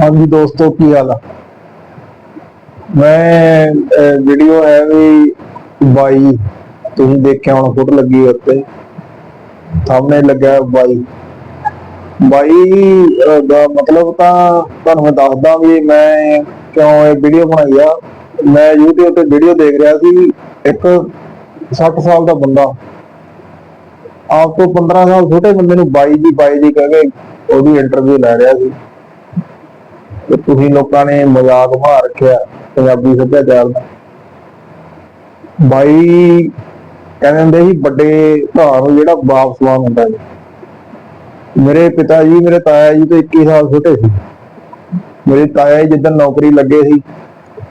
ਹਾਂਜੀ ਦੋਸਤੋ, ਕੀ ਹਾਲ ਆ? ਮੈਂ ਵੀਡੀਓ ਹੈ ਵੀ ਬਾਈ, ਤੁਸੀਂ ਦੇਖਿਆ ਹੁਣ ਫੋਟੋ ਲੱਗੀ ਉੱਤੇ। ਸਾਹਮਣੇ ਲੱਗਾ ਬਾਈ। ਬਾਈ ਦਾ ਮਤਲਬ ਤਾਂ ਤੁਹਾਨੂੰ ਮੈਂ ਦੱਸਦਾ ਵੀ ਮੈਂ ਕਿਉਂ ਇਹ ਵੀਡੀਓ ਬਣਾਈ ਆ। ਮੈਂ YouTube ਤੇ ਵੀਡੀਓ ਦੇਖ ਰਿਹਾ ਸੀ ਇੱਕ 60 ਸਾਲ ਦਾ ਬੰਦਾ, ਆਪ ਤੋਂ 15 ਸਾਲ ਛੋਟੇ ਬੰਦੇ ਨੂੰ ਬਾਈ ਜੀ ਬਾਈ ਜੀ ਕਹਿ ਕੇ ਉਹਦੀ ਇੰਟਰਵਿਊ ਲੈ ਰਿਹਾ ਸੀ। ਤੇ ਤੁਸੀਂ ਲੋਕਾਂ ਨੇ ਮਜ਼ਾਕ ਬਣਾ ਰੱਖਿਆ ਪੰਜਾਬੀ ਸੱਭਿਆਚਾਰ ਦਾ। ਬਾਈ ਕਹਿੰਦੇ ਹੁੰਦੇ ਸੀ, ਵੱਡੇ ਭਰਾ ਨੂੰ ਜਿਹੜਾ ਬਾਪ ਸਮਾਨ ਹੁੰਦਾ ਜੀ ਮੇਰੇ ਪਿਤਾ ਜੀ, ਮੇਰੇ ਤਾਇਆ ਜੀ ਤੋਂ 21 ਸਾਲ ਛੋਟੇ ਸੀ। ਮੇਰੇ ਤਾਇਆ ਜੀ ਜਿੱਦਣ ਨੌਕਰੀ ਲੱਗੇ ਸੀ,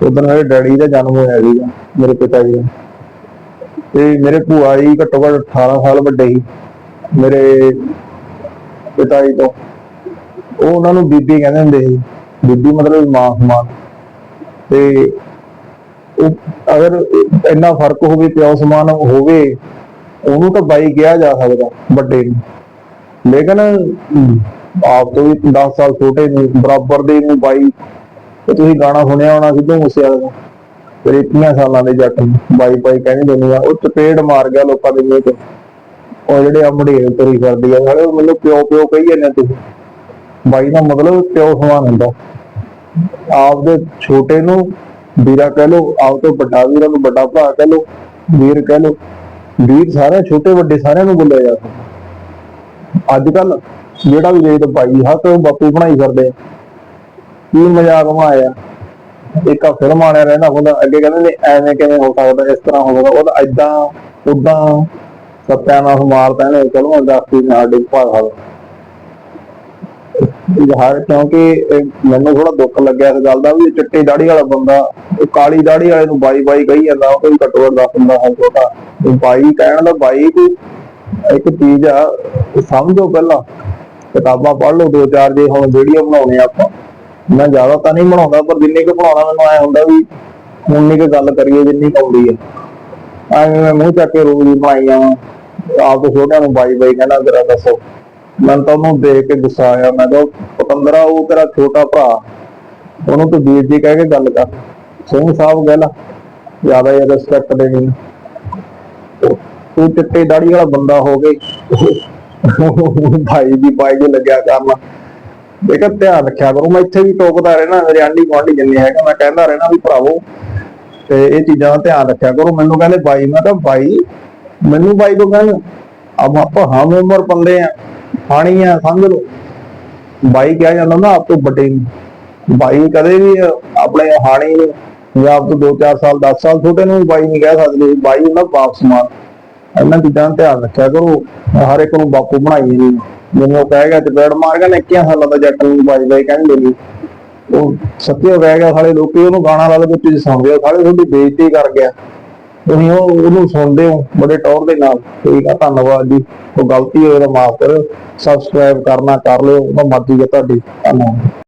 ਉਦੋਂ ਮੇਰੇ ਡੈਡੀ ਦਾ ਜਨਮ ਹੋਇਆ ਸੀਗਾ, ਮੇਰੇ ਪਿਤਾ ਜੀ ਦਾ। ਤੇ ਮੇਰੇ ਭੂਆ ਜੀ ਘੱਟੋ ਘੱਟ 18 ਸਾਲ ਵੱਡੇ ਸੀ, ਮੇਰੇ ਪਿਤਾ ਜੀ ਤੋਂ। ਉਹ ਉਹਨਾਂ ਨੂੰ ਬੀਬੀ ਕਹਿੰਦੇ ਹੁੰਦੇ ਸੀ। ਬੀਬੀ ਮਤਲਬ ਮਾਂ ਸਮਾਨ। ਤੇ ਉਹ ਅਗਰ ਇੰਨਾ ਫ਼ਰਕ ਹੋਵੇ, ਪਿਓ ਸਮਾਨ ਹੋਵੇ, ਉਹਨੂੰ ਤਾਂ ਬਾਈ ਕਿਹਾ ਜਾ ਸਕਦਾ, ਵੱਡੇ ਨੂੰ। ਲੇਕਿਨ ਆਪ ਤੋਂ ਵੀ 10 ਸਾਲ ਛੋਟੇ ਨੂੰ, ਬਰਾਬਰ ਦੇ ਨੂੰ ਬਾਈ ਤੁਸੀਂ ਗਾਣਾ ਸੁਣਿਆ ਹੋਣਾ ਸਿੱਧੂ ਮੂਸੇਵਾਲੇ ਦਾ। ਫਿਰ 21 ਸਾਲਾਂ ਦੇ ਜੱਟ ਬਾਈ ਬਾਈ ਕਹਿੰਦੇ ਦੁਨੀਆ ਉਹ ਚਪੇੜ ਮਾਰ ਗਿਆ ਲੋਕਾਂ ਦੇ ਮੂੰਹ ਤੇ। ਉਹ ਜਿਹੜੇ ਅਮੜੇਰ ਤੁਰੀ ਕਰਦੀ ਆ, ਨਾਲੇ ਮੈਨੂੰ ਪਿਓ ਪਿਓ ਕਹੀ ਜਾਂਦੇ ਤੁਸੀਂ। ਬਾਈ ਦਾ ਮਤਲਬ ਪਿਓ ਸਮਾਨ ਹੁੰਦਾ। ਆਪਦੇ ਛੋਟੇ ਨੂੰ ਵੀਰਾ ਕਹਿ ਲੋ ਆਪ ਤੋਂ ਵੱਡਾ ਵੀਰਾਂ ਨੂੰ ਵੱਡਾ ਭਰਾ ਕਹਿ ਲੋ ਵੀਰ ਕਹਿ ਲੋ ਵੀਰ ਸਾਰੇ ਛੋਟੇ ਵੱਡੇ ਸਾਰਿਆਂ ਨੂੰ ਬੋਲਿਆ ਜਾਂਦਾ ਅੱਜ ਕੱਲ ਜਿਹੜਾ ਵੀ ਦੇਖਦਾ ਭਾਈ ਹੱਥ ਬਾਪੂ ਬਣਾਈ ਫਿਰਦੇ ਕੀ ਮਜ਼ਾਕ ਮਾਇਆ ਇੱਕ ਆ ਫਿਲਮ ਆਣਿਆ ਰਹਿੰਦਾ ਹੁੰਦਾ ਅੱਗੇ ਕਹਿੰਦੇ ਨੇ, ਐਵੇਂ ਕਿਵੇਂ ਹੋ ਸਕਦਾ, ਇਸ ਤਰ੍ਹਾਂ ਹੋ ਸਕਦਾ, ਉਹਦਾ ਐਦਾਂ ਉਦਾਂ ਸਤਿਆਨਾਸ਼ ਮਾਰਦਾ ਨੇ ਚਲੋ ਇੰਡਸਟਰੀ ਨੇ ਸਾਡੇ ਭਾਗ ਯਾਰ ਕਿਉਂਕਿ ਮੈਨੂੰ ਥੋੜਾ ਦੁੱਖ ਲੱਗਿਆ ਇਸ ਗੱਲ ਦਾ ਵੀ ਇਹ ਚਿੱਟੀ ਦਾੜੀ ਵਾਲਾ ਬੰਦਾ ਕਾਲੀ ਦਾੜੀ ਵਾਲੇ ਨੂੰ ਬਾਈ ਬਾਈ ਕਹੀ ਜਾਂਦਾ, ਉਹ ਕੋਈ ਘੱਟੋ ਘੱਟ ਦੱਸ ਹੁੰਦਾ ਹੈ ਛੋਟਾ ਬਾਈ ਕਹਿਣ ਦਾ ਬਾਈ ਕੋਈ ਇੱਕ ਚੀਜ਼ ਆ ਸਮਝੋ ਪਹਿਲਾਂ, ਕਿਤਾਬਾਂ ਪੜ੍ਹ ਲਓ ਦੋ ਚਾਰ ਜੇ, ਹੁਣ ਵੀਡੀਓ ਬਣਾਉਣੇ ਆ ਆਪਾਂ। ਮੈਂ ਜ਼ਿਆਦਾ ਤਾਂ ਨਹੀਂ ਬਣਾਉਂਦਾ, ਪਰ ਜਿੰਨੀ ਕੁ ਬਣਾਉਣਾ, ਮੈਨੂੰ ਐ ਹੁੰਦਾ ਵੀ ਉਨੀ ਕੁ ਗੱਲ ਕਰੀਏ ਜਿੰਨੀ ਕੁ ਆਉਂਦੀ ਹੈ ਐਵੇਂ ਮੈਂ ਮੂੰਹ ਚੱਕ ਕੇ ਰੋਜ਼ ਬਣਾਈ ਜਾਵਾਂ। ਆਪ ਤੋਂ ਛੋਟਿਆਂ ਨੂੰ ਬਾਈ ਬਾਈ ਕਹਿਣਾ ਤੇਰਾ ਦੱਸੋ। ਮੈਂ ਤਾਂ ਉਹਨੂੰ ਦੇਖ ਕੇ ਗੁੱਸਾ ਆਇਆ, ਮੈਂ ਕਿਹਾ ਪਤੰਦਰਾ, ਉਹ ਤੇਰਾ ਛੋਟਾ ਭਰਾ। ਉਹਨੂੰ ਤੂੰ ਵੀਰ ਜੀ ਕਹਿ ਕੇ ਗੱਲ ਕਰ। ਸਿੰਘ ਸਾਹਿਬ ਗੱਲ ਜ਼ਿਆਦਾ ਹੀ ਰਿਸਪੈਕਟ ਦੇ ਮੈਨੂੰ। ਤੂੰ ਚਿੱਟੇ ਦਾੜੀ ਵਾਲਾ ਬੰਦਾ ਹੋ ਗਏ ਭਾਈ ਦੀ ਪਾਈ ਜੀ ਲੱਗਿਆ ਕਰਨਾ। ਦੇਖਾ ਧਿਆਨ ਰੱਖਿਆ ਕਰੋ, ਮੈਂ ਇੱਥੇ ਵੀ ਟੋਕਦਾ ਰਹਿਣਾ ਮੇਰੇ ਆਂਢੀ ਗੁਆਂਢੀ ਜਿੰਨੇ ਹੈਗਾ, ਮੈਂ ਕਹਿੰਦਾ ਰਹਿਣਾ ਵੀ ਭਰਾਵੋ। ਤੇ ਇਹ ਚੀਜ਼ਾਂ ਦਾ ਧਿਆਨ ਰੱਖਿਆ ਕਰੋ। ਮੈਨੂੰ ਕਹਿੰਦੇ, ਬਾਈ, ਮੈਂ ਤਾਂ ਬਾਈ, ਮੈਨੂੰ ਬਾਈ ਕੋ ਕਹਿੰਦੇ ਅਬ ਆਪਾਂ ਹਮ ਉਮਰ ਬੰਦੇ ਆ। ਪਾਣੀ ਆ, ਸਮਝ ਲਓ। ਬਾਈ ਕਿਹਾ ਜਾਂਦਾ ਨਾ, ਆਪ ਤੋਂ ਵੱਡੇ ਬਾਈ ਕਦੇ ਵੀ ਆਪਣੇ ਹਾਣੀ ਨੂੰ ਜਾਂ ਆਪ ਤੋਂ 2-4 ਸਾਲ 10 ਸਾਲ ਛੋਟੇ ਨੂੰ ਬਾਈ ਨਹੀਂ ਕਹਿ ਸਕਦੇ। ਬਾਈ ਹੁੰਦਾ ਬਾਪ ਸਮਾਨ। ਇਹਨਾਂ ਚੀਜ਼ਾਂ ਦਾ ਧਿਆਨ ਰੱਖਿਆ ਕਰੋ। ਹਰ ਇੱਕ ਨੂੰ ਬਾਪੂ ਬਣਾਈ ਨਹੀਂ ਮੈਨੂੰ ਉਹ ਕਹਿ ਗਿਆ ਤੇ ਬੈੜ ਮਾਰ ਗਿਆ ਨੇ 21 ਸਾਲਾਂ ਦਾ ਜੱਟ ਨੂੰ ਬਾਈ ਬਾਈ ਕਹਿੰਦੇ ਨਹੀਂ ਉਹ ਸੱਚੇ ਕਹਿ ਗਿਆ ਸਾਲੇ, ਲੋਕੀ ਉਹਨੂੰ ਗਾਣਾ ਲਾ ਕੇ ਤੁਸੀਂ ਸੁਣਦੇ ਹੋ ਸਾਲੇ ਤੁਹਾਡੀ ਬੇਇੱਜ਼ਤੀ ਕਰ ਗਿਆ। ਤੁਸੀਂ ਉਹ ਉਹਨੂੰ ਸੁਣਦੇ ਹੋ ਬੜੇ ਟੌਰ ਦੇ ਨਾਲ। ਠੀਕ ਆ, ਧੰਨਵਾਦ ਜੀ। ਉਹ ਗਲਤੀ ਹੋਏ ਤਾਂ ਮਾਫ ਕਰੋ ਸਬਸਕ੍ਰਾਈਬ ਕਰਨਾ ਕਰ ਲਿਓ। ਉਹ ਮਰਜ਼ੀ ਹੈ ਤੁਹਾਡੀ। ਧੰਨਵਾਦ।